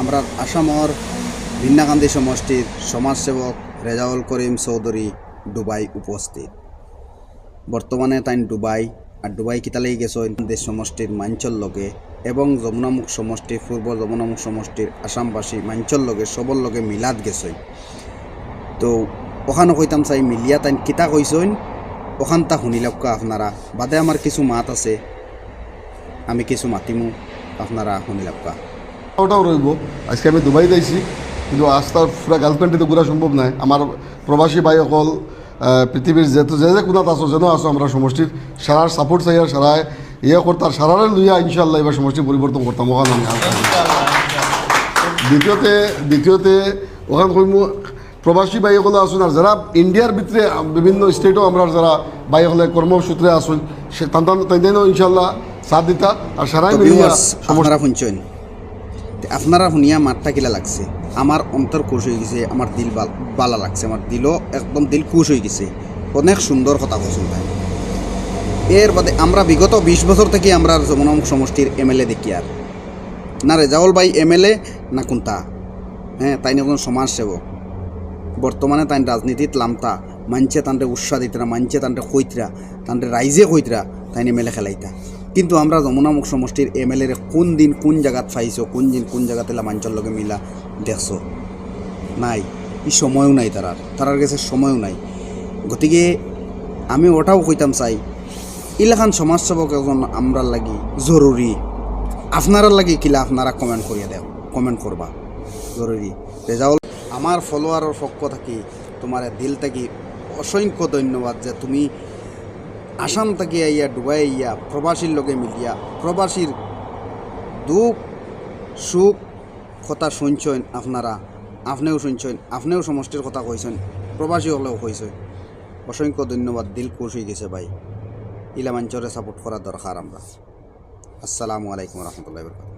আমরা আসামর ভিন্নাকান্দি সমষ্টির সমাজসেবক রেজাউল করিম চৌধুরী ডুবাই উপস্থিত। বর্তমানে তাই ডুবাই আর ডুবাই কিতালেই গেছেন দেশ সমষ্টির মাঞ্চল লগে, এবং যমুনামুখ সমষ্টির পূর্ব যমুনামুখ সমষ্টির আসামবাসী মাঞ্চল লগে সবর লগে মিলাদ গেছেন তো ওখানে কইতাম চাই, মিলিয়া তাই কিতা কইছেন ওখান তা শুনিলকা আপনারা। বাদে আমার কিছু মাত আছে, আমি কিছু মাতিমু, আপনারা শুনিলকা ওটাও রইব। আজকে আমি দুবাইতে যাইছি কিন্তু আজ তার পুরা গার্লফ্রেন্ডে তো ঘুরা সম্ভব নাই। আমার প্রবাসী ভাই অকল পৃথিবীর যেহেতু যে যে কোনাত আছো যেন আছো আমরা সমষ্টির সারার সাপোর্ট চাই আর সারায় ইয়ে করতার সারারে লইয়া ইনশাল্লাহ এবার সমষ্টি পরিবর্তন করতাম ওখানে আমি দ্বিতীয়তে দ্বিতীয়তে ওখান কইমু প্রবাসী বাইকগুলো আসুন আর যারা ইন্ডিয়ার ভিতরে বিভিন্ন স্টেটও আমরা যারা বাইকগুলো কর্মসূত্রে আসুন সে তান তাইদেরও ইনশাল্লাহ সাথ দিতা। আর সারাই মিলিয়া viewers, আপনারা শুনিয়া মাতটা কিলা লাগছে। আমার অন্তর খুশ হয়ে গেছে, আমার দিল বালা লাগছে, আমার দিলও একদম দিল খুশ হয়ে গেছে। অনেক সুন্দর কথা বলছেন ভাই। এর বাদে আমরা বিগত বিশ বছর থেকে আমরা যমুনামুখ সমষ্টির এমএলএ দেখি আর। না রেজাউল ভাই এমএলএ, না কোনটা হ্যাঁ তাই একজন সমাজসেবক। বর্তমানে তাই রাজনীতিত লামতা, মানছে তান্ডে উৎসাহ দিতরা, মানছে তান্ডে কইতরা তান্ডে রাইজে কইতরা তাই এমএলএ খেলাইতা। কিন্তু আমরা যমুনামুখ সমষ্টির এমএলএ রে কোন দিন কোন জায়গাত পাইছো, কোন দিন কোন জায়গাতে লামাঞ্চল লগে মিলা দেখছ? নাই। ই সময়ও নাই তারার তারার কাছে সময়ও নাই। গতিকে আমি ওটাও কইতাম চাই, ইলাখান সমাজসেবক একজন আমরা লাগি জরুরি আপনারা লাগি কিলা আপনারা কমেন্ট করিয়া দেও। কমেন্ট করবা জরুরি রেজাউল আমার ফলোয়ারের পক্ষ থাকি তোমার দিল থাকি অসংখ্য ধন্যবাদ যে তুমি আসাম থেকে আইয়া ডুবাই আইয়া প্রবাসীর লগে মিলিয়া, প্রবাসীর দুঃখ, সুখ, কথা শুনছেন আপনারা, আপনিও শুনছেন, আপনিও সমষ্টির কথা কইছেন প্রবাসী হলেও কইছেন অসংখ্য ধন্যবাদ, দিল খুশ হয়ে গেছে ভাই। ইলামাঞ্চরে সাপোর্ট করা দরকার আমরা। আসসালামু আলাইকুম রহমতুল্লাহ বরকাত